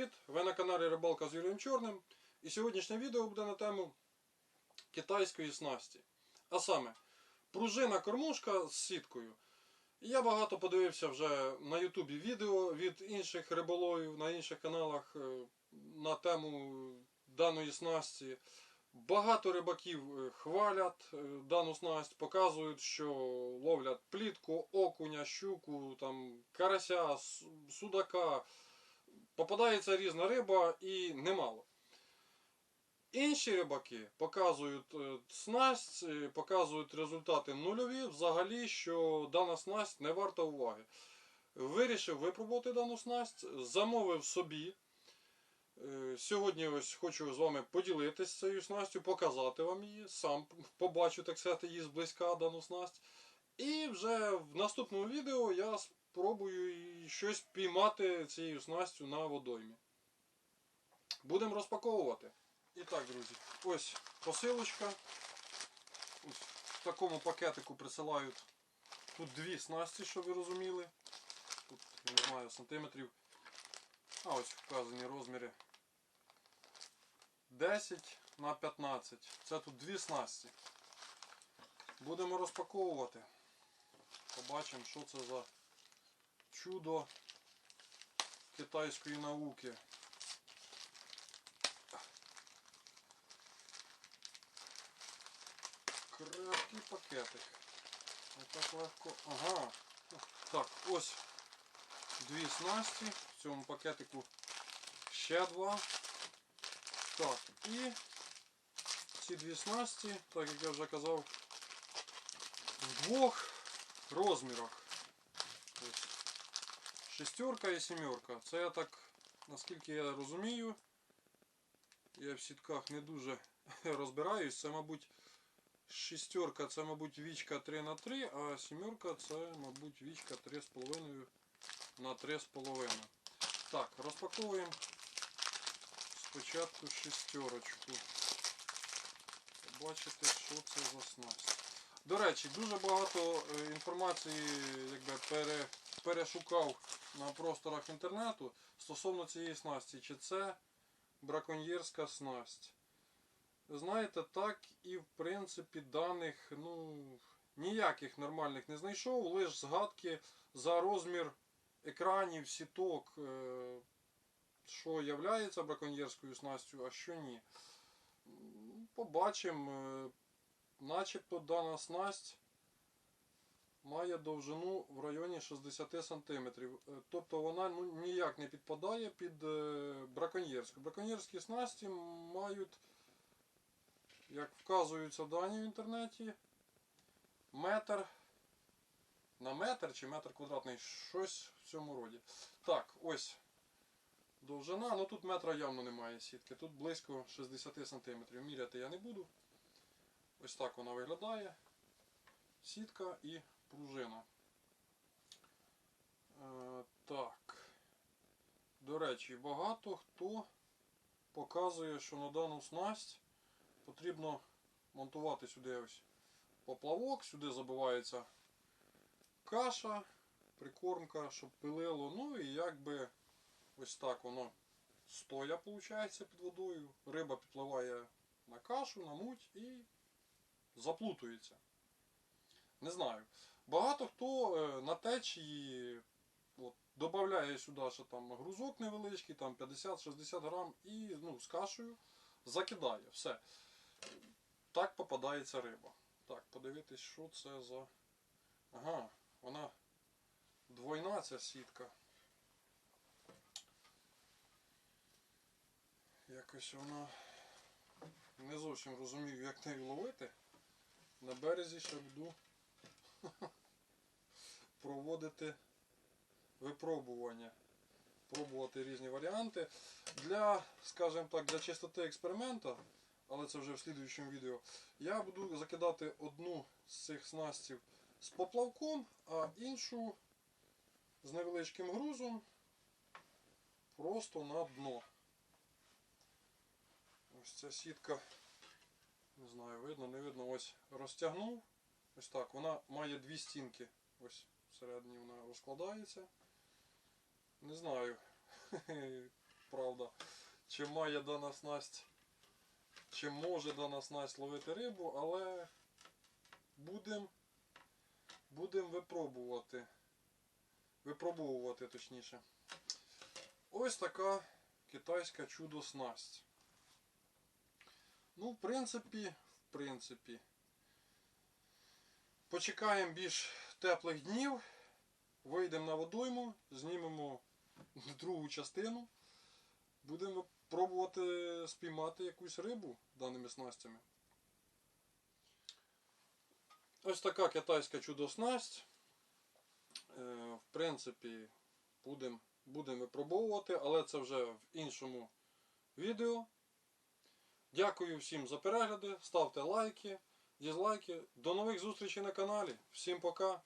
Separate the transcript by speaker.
Speaker 1: привіт! Ви на каналі Рибалка з Юрієм Чорним. І сьогоднішнє відео буде на тему китайської снасті. А саме, пружина кормушка з сіткою. Я багато подивився вже на Ютубі відео від інших риболовів на інших каналах е, на тему даної снасті. Багато рибаків е, хвалять е, дану снасть, показують, що ловлять плітку, окуня, щуку, там, карася, судака. Попадається різна риба і немало. Інші рибаки показують е, снасть, е, показують результати нульові, взагалі, що дана снасть не варта уваги. Вирішив випробувати дану снасть, замовив собі. Е, Сьогодні ось хочу з вами поділитися цією снастю, показати вам її, сам побачу, так сказати, її зблизька дану снасть. І вже в наступному відео я спробую і щось піймати цією снастю на водоймі. Будемо розпаковувати. І так, друзі, ось посилочка. Ось в такому пакетику присилають тут дві снасті, щоб ви розуміли. Тут не знаю сантиметрів. А ось вказані розміри 10 на 15. Це тут дві снасті. Будемо розпаковувати. Побачимо, що це за чудо китайської науки. Крепкий пакетик. Не так легко. Ага. Так, ось дві снасті. В цьому пакетику ще два. Так, і ці дві снасті, так як я вже казав, в двох розмірах. Шестерка і сімерка. Це я так, наскільки я розумію, я в сітках не дуже розбираюсь. Це, мабуть, шестерка це, мабуть, вічка 3 на 3, а сімерка це, мабуть, вічка 3,5 на 3,5. Так, розпаковуємо спочатку шестерочку. Побачите, що це за снасть. До речі, дуже багато е, інформації якби, пере, перешукав на просторах інтернету стосовно цієї снасті. Чи це браконьєрська снасть. Знаєте, так і в принципі даних ну, ніяких нормальних не знайшов, лише згадки за розмір екранів, сіток, е, що являється браконьєрською снастю, а що ні. Побачимо. Е, Начебто дана снасть має довжину в районі 60 см. Тобто вона ну, ніяк не підпадає під е, браконьєрську. Браконьєрські снасті мають, як вказуються дані в інтернеті, метр на метр чи метр квадратний, щось в цьому роді. Так, ось довжина, ну тут метра явно немає сітки, тут близько 60 см. Міряти я не буду. Ось так вона виглядає. Сітка і пружина. Е, так. До речі, багато хто показує, що на дану снасть потрібно монтувати сюди ось поплавок, сюди забивається каша, прикормка, щоб пилило. Ну і якби ось так воно стоя, виходить, під водою. Риба підпливає на кашу, на муть і заплутується. Не знаю. Багато хто е, на течії от, додає сюди ще там грузок невеличкий, там 50-60 грам і ну, з кашею закидає. Все. Так попадається риба. Так, подивитись, що це за. Ага, вона двойна ця сітка. Якось вона не зовсім розумію, як нею ловити. На березі ще буду проводити випробування. Пробувати різні варіанти. Для, скажімо так, для чистоти експерименту, але це вже в слідуючому відео, я буду закидати одну з цих снастів з поплавком, а іншу з невеличким грузом просто на дно. Ось ця сітка, не знаю, видно, не видно, ось розтягнув. Ось так, вона має дві стінки. Ось всередині вона розкладається. Не знаю. правда. Чи має дана снасть, чи може дана снасть ловити рибу, але будемо будем випробувати. Випробовувати точніше. Ось така китайська чудо снасть. Ну, в принципі, в принципі. Почекаємо більш теплих днів. Вийдемо на водойму, знімемо другу частину. Будемо пробувати спіймати якусь рибу даними снастями. Ось така китайська чудо-снасть. Е, В принципі, будемо будем випробовувати, але це вже в іншому відео. Дякую всім за перегляди. Ставте лайки, дізлайки. До нових зустрічей на каналі. Всім пока.